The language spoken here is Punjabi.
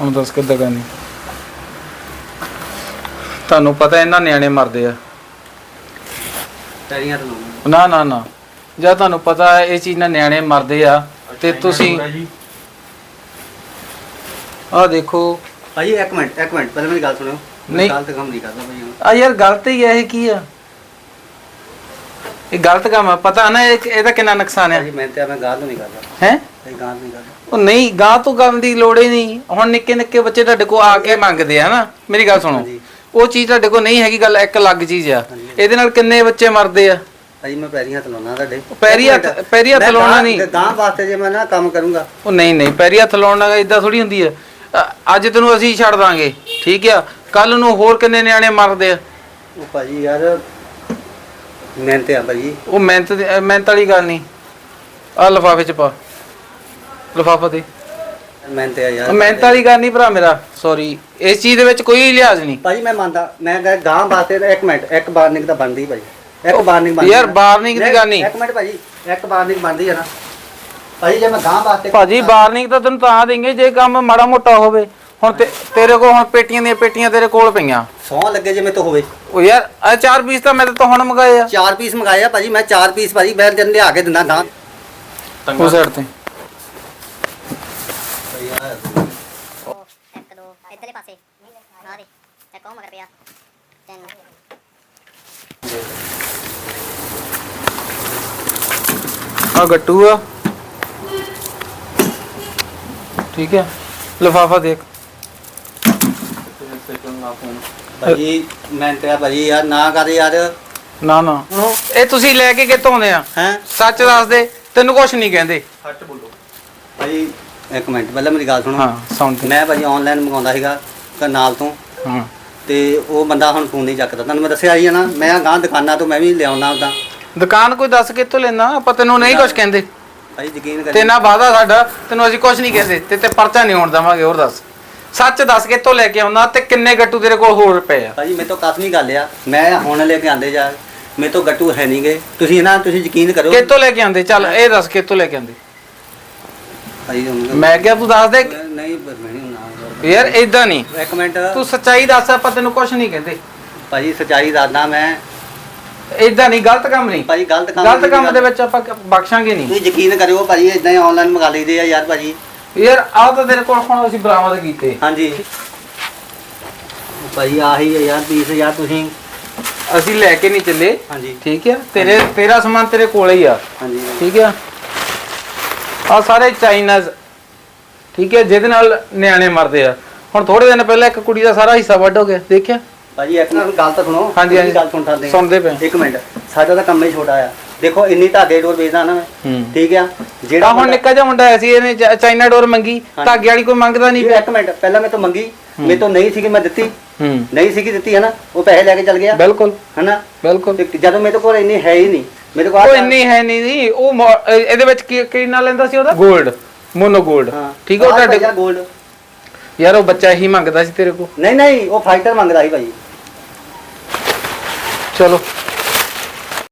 ਹੁਣ ਦੱਸ ਕਿੱਦਾਂ ਕਰਨੀ ਤੁਹਾਨੂੰ ਪਤਾ ਇਹਨਾਂ ਨਿਆਣੇ ਮਰਦੇ ਆ। ਪੈਰੀਆਂ ਤੋਂ ਨਾ ਨਾ ਨਾ। ਜਾਂ ਤੁਹਾਨੂੰ ਪਤਾ ਹੈ ਇਹ ਚੀਜ਼ ਨਾਲ ਨਿਆਣੇ ਮਰਦੇ ਆ ਤੇ ਤੁਸੀਂ ਆਹ ਦੇਖੋ। ਭਾਜੀ ਇੱਕ ਮਿੰਟ ਇੱਕ ਮਿੰਟ। ਪਹਿਲਾਂ ਮੇਰੀ ਗੱਲ ਸੁਣਿਓ। ਨਹੀਂ। ਗਲਤ ਕੰਮ ਨਹੀਂ ਕਰਦਾ ਹੁਣ। ਆ ਯਾਰ ਗਲਤ ਹੀ ਹੈ ਇਹ ਕੀ ਆ? ਇਹ ਗਲਤ ਕੰਮ ਆ। ਪਤਾ ਨਾ ਇਹ- ਇਹਦਾ ਕਿੰਨਾ ਨੁਕਸਾਨ ਹੈ ਭਾਜੀ ਮੈਂ ਤੇ ਮੈਂ ਗਲਤ ਨਹੀਂ ਕਰਦਾ। ਹੈ? ਉਹ ਨਹੀਂ ਗਾਂ ਤੋਂ ਕਰਨ ਦੀ ਲੋੜ ਹੀ ਨਹੀਂ। ਹੁਣ ਨਿੱਕੇ ਨਿੱਕੇ ਬੱਚੇ ਤੁਹਾਡੇ ਕੋਲ ਆ ਕੇ ਮੰਗਦੇ ਆ ਨਾ। ਮੇਰੀ ਗੱਲ ਸੁਣੋ। ਹਾਂਜੀ। ਉਹ ਚੀਜ਼ ਤੁਹਾਡੇ ਕੋਲ ਨਹੀਂ ਹੈਗੀ ਗੱਲ ਇੱਕ ਅਲੱਗ ਚੀਜ਼ ਆ। ਹਾਂਜੀ। ਇਹਦੇ ਨਾਲ ਕਿੰਨੇ ਬੱਚੇ ਮਰਦੇ ਆ? ਭਾਜੀ ਮੈਂ ਪੈਰੀਆਂ ਹੱਥ ਲਾਉਣਾ ਤੁਹਾਡੇ। ਪੈਰੀਂ ਹੱਥ- ਇੱਕ ਮਿੰਟ। ਪੈਰੀਂ ਹੱਥ ਮੈਂ ਲਾਉਣਾ ਗਾਂ- ਨਹੀਂ। ਗਾਂ ਵਾਸਤੇ ਜੇ ਮੈਂ ਨਾ ਕੰਮ ਕਰੂੰਗਾ। ਉਹ ਨਹੀਂ ਨਹੀਂ ਪੈਰੀ ਹੱਥ ਲਾਉਣ ਨਾਲ ਇਦਾਂ ਥੋੜੀ ਹੁੰਦੀ ਆ। ਅ- ਅੱਜ ਤੈਨੂੰ ਅਸੀਂ ਛੱਡ ਦਾਂਗੇ। ਠੀਕ ਆ? ਕੱਲ ਨੂੰ ਹੋਰ ਕਿੰਨੇ ਨਿਆਣੇ ਮਰਦੇ ਆ? ਉਹ ਭਾਜੀ ਯਾਰ ਮਿਹਨਤ ਆ ਭਾਜੀ। ਉਹ ਮਿਹਨਤ ਦੀ- ਅ, ਮਿਹਨਤ ਵਾਲੀ ਗੱਲ ਨਹੀਂ। ਆ ਲਫਾਫੇ ਚ ਪਾ। ਲਫਾਫਾ ਤੇ ਮਿਹਨਤ ਆ ਯਾਰ। ਮਿਹਨਤ ਵਾਲੀ ਗੱਲ ਨਹੀਂ ਭਰਾ ਮੇਰਾ ਸੌਰੀ ਇਸ ਚੀਜ਼ ਦੇ ਵਿੱਚ ਕੋਈ ਲਿਹਾਜ਼ ਨਹੀਂ। ਭਾਜੀ ਮੈਂ ਮੰਨਦਾ ਮੈਂ ਕਿਹਾ ਗਾਂ ਵਾਸਤੇ ਤਾਂ ਇੱਕ ਮਿੰਟ ਇੱਕ ਵਾਰਨਿੰਗ ਤਾਂ ਬਣਦੀ ਭਾਜੀ। ਇੱਕ ਵਾਰਨਿੰਗ ਬਣਦੀ ਯਾਰ, ਨਾ। ਵਾਰਨਿੰਗ ਦੀ ਗੱਲ ਨਹੀਂ। ਇੱਕ ਮਿੰਟ ਭਾਜੀ ਇੱਕ ਵਾਰਨਿੰਗ ਬਣਦੀ ਹੈ ਨਾ। ਭਾਜੀ ਜੇ ਮੈਂ ਗਾਂ ਵਾਸਤੇ ਭਾਜੀ ਵਾਰਨਿੰਗ ਤਾਂ ਤੈਨੂੰ ਤਾਂ ਦੇਂਗੇ ਜੇ ਕੰਮ ਮਾੜਾ ਮੋਟਾ ਹੋਵੇ। ਹੁਣ ਤੇ- ਤੇਰੇ ਕੋਲ ਹੁਣ ਪੇਟੀਆਂ ਦੀਆਂ ਪੇਟੀਆਂ ਤੇਰੇ ਕੋਲ ਪਈਆਂ। ਸੌ ਲੱਗੇ ਜੇ ਮੈਂ ਤੋਂ ਹੋਵੇ। ਉਹ ਯਾਰ ਆ ਚਾਰ ਪੀਸ ਤਾਂ ਮੈਂ ਤਾਂ ਹੁਣ ਮੰਗਾਏ ਆ। ਚਾਰ ਪੀਸ ਮੰਗਾਏ ਆ ਭਾਜੀ ਮੈਂ ਚਾਰ ਪੀਸ ਭਾਜੀ ਮੈਂ ਤੈਨੂੰ ਲਿਆ ਕੇ ਦਿੰਦਾ ਗਾਂ ਉਸ ਸਾਈਡ ਤੇ। ਉਹ ਇੱਕ ਦੋ ਇੱਧਰਲੇ ਪਾਸੇ ਆ ਦੇ ਚੱਕ ਮਗਰ ਪਿਆ ਤਿੰਨ ਆ ਗੱਟੂ ਆ। ਠੀਕ ਹੈ। ਲਫਾਫਾ ਦੇਖ। ਭਾਜੀ ਮੈਂ ਤੇ ਆ ਭਾਜੀ ਯਾਰ ਨਾ ਕਰ ਯਾਰ। ਨਾ ਨਾ। ਇਹ ਤੁਸੀਂ ਲੈ ਕੇ ਕਿੱਥੋਂ ਆਉਂਦੇ ਆ? ਹੈ? ਸੱਚ ਦੱਸ ਦੇ ਤੈਨੂੰ ਕੁਝ ਨਹੀਂ ਕਹਿੰਦੇ। ਭਾਜੀ ਇੱਕ ਮਿੰਟ ਪਹਿਲਾਂ ਮੇਰੀ ਗੱਲ ਸੁਣੋ। ਹਾਂ ਸਾਊਂਡ ਤੇ ਮੈਂ ਭਾਜੀ ਆਨਲਾਈਨ ਮੰਗਾਉਂਦਾ ਸੀਗਾ ਕਰਨਾਲ ਤੋਂ। ਹਾਂ। ਤੇ ਉਹ ਬੰਦਾ ਹੁਣ ਫੋਨ ਨਹੀਂ ਚੱਕਦਾ। ਤੁਹਾਨੂੰ ਮੈਂ ਦੱਸਿਆ ਹੀ ਆ ਨਾ ਮੈਂ ਗਾਂ ਦੁਕਾਨਾਂ ਤੋਂ ਮੈਂ ਵੀ ਲਿਆਉਣਾ ਉਹਦਾ। ਦੁਕਾਨ ਕੋਈ ਦੱਸ ਕਿੱਥੋਂ ਲੈਣਾ ਆਪਾਂ ਤੈਨੂੰ ਨਹੀਂ ਕੁਝ ਕਹਿੰਦੇ। ਭਾਜੀ ਯਕੀਨ ਕਰੀ ਤੇ ਨਾ ਵਾਦਾ ਸਾਡਾ ਤੈਨੂੰ ਅਸੀਂ ਕੁਝ ਨਹੀਂ ਕਹਿੰਦੇ। ਤੇ ਤੇ ਪਰਚਾ ਨਹੀਂ ਹੋਣ ਦਵਾਂਗੇ ਹੋਰ ਦੱਸ। ਸੱਚ ਦੱਸ ਕਿੱਥੋਂ ਲੈ ਕੇ ਆਉਣਾ ਤੇ ਕਿੰਨੇ ਗੱਟੂ ਤੇਰੇ ਕੋਲ ਹੋਰ ਪਏ ਆ? ਭਾਜੀ ਮੇਰੇ ਤੋਂ ਕਾਫੀ ਗੱਲ ਆ। ਮੈਂ ਹੁਣ ਲੈ ਕੇ ਆਂਦੇ ਜਾ ਮੇਰੇ ਤੋਂ ਗੱਟੂ ਹੈ ਨਹੀਂਗੇ ਤੁਸੀਂ ਨਾ ਤੁਸੀਂ ਯਕੀਨ ਕਰੋ ਕਿੱਥੋਂ ਲੈ ਕੇ ਆਂਦੇ ਚੱਲ ਇਹ ਦੱਸ ਕਿੱਥੋਂ ਲੈ ਕੇ ਆਂਦੇ ਹੁਣ ਮੈਂ ਕਿਹਾ ਤੂੰ ਦੱਸ ਦੇ। ਨਹੀਂ ਪਰ ਮੈਂ ਨਹੀਂ ਨਾ ਯਾਰ ਇਦਾਂ ਨਹੀਂ। ਇੱਕ ਮਿੰਟ। ਤੂੰ ਸੱਚਾਈ ਦੱਸ ਆਪਾਂ ਤੈਨੂੰ ਕੁਝ ਨਹੀਂ ਕਹਿੰਦੇ। ਭਾਜੀ ਸਚਾਈ ਦੱਸਦਾ ਮੈਂ। ਇਦਾਂ ਨਹੀਂ ਗਲਤ ਕੰਮ ਨਹੀਂ। ਭਾਜੀ ਗਲਤ ਕੰਮ ਗਲਤ ਕੰਮ ਦੇ ਵਿੱਚ ਆਪਾਂ ਬਖਸ਼ਾਂਗੇ ਨਹੀਂ। ਤੁਸੀਂ ਯਕੀਨ ਕਰਿਓ ਭਾਜੀ ਇਦਾਂ ਹੀ ਆਨਲਾਈਨ ਮੰਗਾ ਲਈਦੇ ਆ ਯਾਰ ਭਾਜੀ। ਯਾਰ ਆਹ ਤਾਂ ਤੇਰੇ ਕੋਲ ਹੁਣ ਅਸੀਂ ਬਰਾਮਦ ਕੀਤੇ। ਹਾਂਜੀ। ਭਾਜੀ ਆਹੀ ਹੈ ਯਾਰ 20000 ਤੁਸੀਂ। ਅਸੀਂ ਲੈ ਕੇ ਨਹੀਂ ਚੱਲੇ। ਹਾਂਜੀ। ਠੀਕ ਹੈ ਤੇਰੇ ਤੇਰਾ ਸਮਾਨ ਤੇਰੇ ਕੋਲ ਹੀ ਆ। ਹਾਂਜੀ। ਠੀਕ ਹੈ ਆ ਸਾਰੇ ਚਾਈਨਾਜ਼ ਠੀਕ ਹੈ ਜਿਹਦੇ ਨਾਲ ਨਿਆਣੇ ਮਰਦੇ ਆ। ਹੁਣ ਥੋੜੇ ਦਿਨ ਪਹਿਲਾਂ ਇੱਕ ਕੁੜੀ ਦਾ ਸਾਰਾ ਹਿੱਸਾ ਵੱਢ ਹੋ ਗਿਆ ਦੇਖਿਆ? ਭਾਜੀ ਇੱਕ ਮਿੰਟ ਗੱਲ ਤਾਂ ਸੁਣੋ ਹਾਂਜੀ, ਹਾਂਜੀ। ਗੱਲ ਸੁਣ ਸਕਦੇ ਸੁਣਦੇ ਪਏ। ਇੱਕ ਮਿੰਟ। ਸਾਡਾ ਤਾਂ ਕੰਮ ਹੀ ਛੋਟਾ ਆ। ਦੇਖੋ ਇੰਨੀ ਧਾਗੇ ਡੋਰ ਵੇਚਦਾ ਨਾ ਮੈਂ। ਹੂੰ। ਠੀਕ ਆ? ਜਿਹੜਾ ਹੁਣ ਨਿੱਕਾ ਜਿਹਾ ਮੁੰਡਾ ਆਇਆ ਸੀ ਇਹਨੇ ਚ- ਚਾਈਨਾ ਡੋਰ ਮੰਗੀ। ਹਾਂਜੀ। ਧਾਗੇ ਵਾਲੀ ਕੋਈ ਮੰਗਦਾ ਨਹੀਂ ਪਿਆ। ਇੱਕ ਮਿੰਟ ਪਹਿਲਾਂ ਮੈਂ ਤੋਂ ਮੰਗੀ। ਮੇਰੇ ਤੋਂ ਨਹੀਂ ਸੀਗੀ ਮੈਂ ਦਿੱਤੀ। ਹੂੰ। ਨਹੀਂ ਸੀਗੀ ਦਿੱਤੀ ਹੈ ਨਾ ਉਹ ਪੈਸੇ ਲੈ ਕੇ ਚਲ ਗਿਆ। ਬਿਲਕੁਲ। ਹਨਾ? ਬਿਲਕੁਲ। ਤੇ ਜਦੋਂ ਮੇਰੇ ਕੋਲ ਇੰਨੀ ਹੈ ਹੀ ਨਹੀਂ ਮੇਰੇ ਕੋਲ ਉਹ ਇੰਨੀ ਹੈ ਨਹੀਂ ਜੀ ਉਹ ਮੋ- ਇਹਦੇ ਵਿੱਚ ਕੀ ਕੀ ਨਾਲ ਲੈਂਦਾ ਸੀ ਉਹਦਾ? 골ਡ ਮੋਨੋ 골ਡ ਹਾਂ। ਠੀਕ ਹੈ ਉਹ ਤੁਹਾਡੇ ਗੋਲਡ। ਯਾਰ ਉਹ ਬੱਚਾ ਹੀ ਮੰਗਦਾ ਸੀ ਤੇਰੇ ਕੋਲ। ਨਹੀਂ ਨਹੀਂ ਉਹ ਫਾਈਟਰ ਮੰਗਦਾ ਸੀ ਭਾਈ। ਚਲੋ।